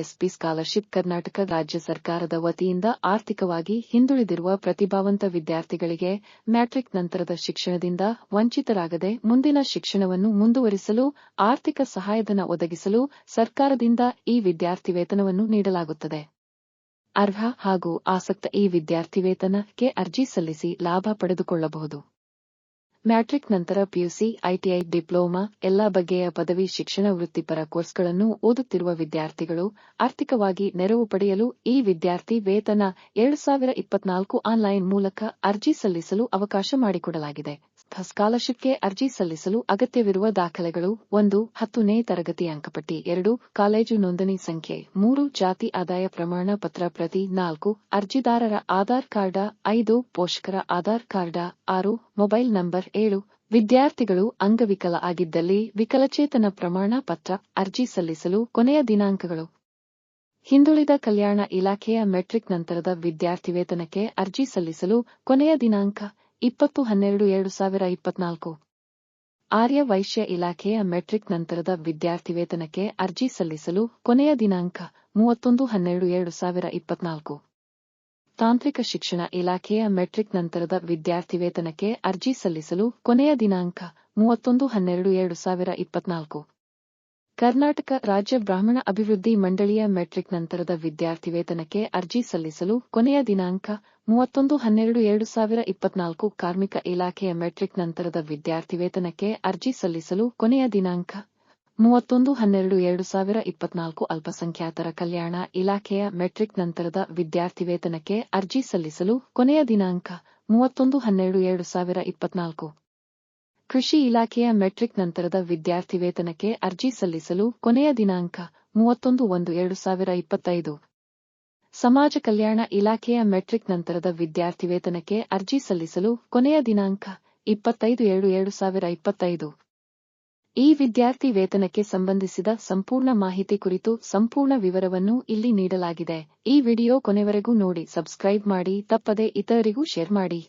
SP scholarship Karnataka ರಾಜ್ಯ ಸರ್ಕಾರದ ವತಿಯಿಂದ ಆರ್ಥಿಕವಾಗಿ ಹಿಂದುಳಿದಿರುವ ಪ್ರತಿಭಾವಂತ ವಿದ್ಯಾರ್ಥಿಗಳಿಗೆ ಮ್ಯಾಟ್ರಿಕ್ ನಂತರದ ಶಿಕ್ಷಣದಿಂದ ವಂಚಿತರಾಗದೆ ಮುಂದಿನ ಶಿಕ್ಷಣವನ್ನು ಮುಂದುವರಿಸಲು, ಆರ್ಥಿಕ ಸಹಾಯಧನ ಒದಗಿಸಲು ಸರ್ಕಾರದಿಂದ ಈ ವಿದ್ಯಾರ್ಥಿ ವೇತನವನ್ನು ನೀಡಲಾಗುತ್ತದೆ. ಅರ್ಹ ಹಾಗೂ ಆಸಕ್ತ ಈ ವಿದ್ಯಾರ್ಥಿ ವೇತನಕ್ಕೆ ಅರ್ಜಿ ಸಲ್ಲಿಸಿ ಲಾಭ ಪಡೆದುಕೊಳ್ಳಬಹುದು. ಮ್ಯಾಟ್ರಿಕ್ ನಂತರ ಪಿಯುಸಿ, ಐಟಿಐ, ಡಿಪ್ಲೊಮಾ, ಎಲ್ಲಾ ಬಗೆಯ ಪದವಿ ಶಿಕ್ಷಣ ವೃತ್ತಿಪರ ಕೋರ್ಸ್ಗಳನ್ನು ಓದುತ್ತಿರುವ ವಿದ್ಯಾರ್ಥಿಗಳು ಆರ್ಥಿಕವಾಗಿ ನೆರವು ಪಡೆಯಲು ಈ ವಿದ್ಯಾರ್ಥಿ ವೇತನ ಎರಡು ಸಾವಿರ ಇಪ್ಪತ್ನಾಲ್ಕು ಆನ್ಲೈನ್ ಮೂಲಕ ಅರ್ಜಿ ಸಲ್ಲಿಸಲು ಅವಕಾಶ ಮಾಡಿಕೊಡಲಾಗಿದೆ. ಸ್ಕಾಲರ್ಶಿಪ್ಗೆ ಅರ್ಜಿ ಸಲ್ಲಿಸಲು ಅಗತ್ಯವಿರುವ ದಾಖಲೆಗಳು ಒಂದು, ಹತ್ತನೇ ತರಗತಿ ಅಂಕಪಟ್ಟಿ, ಎರಡು, ಕಾಲೇಜು ನೋಂದಣಿ ಸಂಖ್ಯೆ, ಮೂರು, ಜಾತಿ ಆದಾಯ ಪ್ರಮಾಣ ಪತ್ರ ಪ್ರತಿ ನಾಲ್ಕು, ಅರ್ಜಿದಾರರ ಆಧಾರ್ ಕಾರ್ಡ, ಐದು, ಪೋಷಕರ ಆಧಾರ್ ಕಾರ್ಡ, ಆರು, ಮೊಬೈಲ್ ನಂಬರ್, ಏಳು, ವಿದ್ಯಾರ್ಥಿಗಳು ಅಂಗವಿಕಲ ಆಗಿದ್ದಲ್ಲಿ ವಿಕಲಚೇತನ ಪ್ರಮಾಣ ಪತ್ರ, ಅರ್ಜಿ ಸಲ್ಲಿಸಲು ಕೊನೆಯ ದಿನಾಂಕಗಳು. ಹಿಂದುಳಿದ ಕಲ್ಯಾಣ ಇಲಾಖೆಯ ಮೆಟ್ರಿಕ್ ನಂತರದ ವಿದ್ಯಾರ್ಥಿ ವೇತನಕ್ಕೆ ಅರ್ಜಿ ಸಲ್ಲಿಸಲು ಕೊನೆಯ ದಿನಾಂಕ ಇಪ್ಪತ್ತು ಹನ್ನೆರಡು ಎರಡು ಸಾವಿರ ಇಪ್ಪತ್ನಾಲ್ಕು. ಆರ್ಯ ವೈಶ್ಯ ಇಲಾಖೆಯ ಮೆಟ್ರಿಕ್ ನಂತರದ ವಿದ್ಯಾರ್ಥಿ ವೇತನಕ್ಕೆ ಅರ್ಜಿ ಸಲ್ಲಿಸಲು ಕೊನೆಯ ದಿನಾಂಕ ಮೂವತ್ತೊಂದು ಹನ್ನೆರಡು ಎರಡು ಸಾವಿರ ಇಪ್ಪತ್ನಾಲ್ಕು. ತಾಂತ್ರಿಕ ಶಿಕ್ಷಣ ಇಲಾಖೆಯ ಮೆಟ್ರಿಕ್ ನಂತರದ ವಿದ್ಯಾರ್ಥಿ ವೇತನಕ್ಕೆ ಅರ್ಜಿ ಸಲ್ಲಿಸಲು ಕೊನೆಯ ದಿನಾಂಕ ಮೂವತ್ತೊಂದು ಹನ್ನೆರಡು ಎರಡು ಸಾವಿರ ಇಪ್ಪತ್ನಾಲ್ಕು. ಕರ್ನಾಟಕ ರಾಜ್ಯ ಬ್ರಾಹ್ಮಣ ಅಭಿವೃದ್ಧಿ ಮಂಡಳಿಯ ಮೆಟ್ರಿಕ್ ನಂತರದ ವಿದ್ಯಾರ್ಥಿ ವೇತನಕ್ಕೆ ಅರ್ಜಿ ಸಲ್ಲಿಸಲು ಕೊನೆಯ ದಿನಾಂಕ ಮೂವತ್ತೊಂದು ಹನ್ನೆರಡು ಎರಡು ಸಾವಿರ ಇಪ್ಪತ್ನಾಲ್ಕು ಕಾರ್ಮಿಕ ಇಲಾಖೆಯ ಮೆಟ್ರಿಕ್ ನಂತರದ ವಿದ್ಯಾರ್ಥಿ ವೇತನಕ್ಕೆ ಅರ್ಜಿ ಸಲ್ಲಿಸಲು ಕೊನೆಯ ದಿನಾಂಕ ಮೂವತ್ತೊಂದು ಹನ್ನೆರಡು ಎರಡು ಸಾವಿರ ಇಪ್ಪತ್ನಾಲ್ಕು ಅಲ್ಪಸಂಖ್ಯಾತರ ಕಲ್ಯಾಣ ಇಲಾಖೆಯ ಮೆಟ್ರಿಕ್ ನಂತರದ ವಿದ್ಯಾರ್ಥಿ ವೇತನಕ್ಕೆ ಅರ್ಜಿ ಸಲ್ಲಿಸಲು ಕೊನೆಯ ದಿನಾಂಕ ಮೂವತ್ತೊಂದು ಹನ್ನೆರಡು ಎರಡು ಸಾವಿರ ಇಪ್ಪತ್ನಾಲ್ಕು. ಕೃಷಿ ಇಲಾಖೆಯ ಮೆಟ್ರಿಕ್ ನಂತರದ ವಿದ್ಯಾರ್ಥಿ ವೇತನಕ್ಕೆ ಅರ್ಜಿ ಸಲ್ಲಿಸಲು ಕೊನೆಯ ದಿನಾಂಕ ಮೂವತ್ತೊಂದು ಒಂದು ಎರಡು ಸಾವಿರ ಇಪ್ಪತ್ತೈದು. ಸಮಾಜ ಕಲ್ಯಾಣ ಇಲಾಖೆಯ ಮೆಟ್ರಿಕ್ ನಂತರದ ವಿದ್ಯಾರ್ಥಿ ವೇತನಕ್ಕೆ ಅರ್ಜಿ ಸಲ್ಲಿಸಲು ಕೊನೆಯ ದಿನಾಂಕ ಇಪ್ಪತ್ತೈದು ಎರಡು ಎರಡು ಸಾವಿರ ಇಪ್ಪತ್ತೈದು. ಈ ವಿದ್ಯಾರ್ಥಿ ವೇತನಕ್ಕೆ ಸಂಬಂಧಿಸಿದ ಸಂಪೂರ್ಣ ಮಾಹಿತಿ ಕುರಿತು ಸಂಪೂರ್ಣ ವಿವರವನ್ನು ಇಲ್ಲಿ ನೀಡಲಾಗಿದೆ. ಈ ವಿಡಿಯೋ ಕೊನೆವರೆಗೂ ನೋಡಿ, ಸಬ್ಸ್ಕ್ರೈಬ್ ಮಾಡಿ, ತಪ್ಪದೆ ಇತರರಿಗೂ ಶೇರ್ ಮಾಡಿ.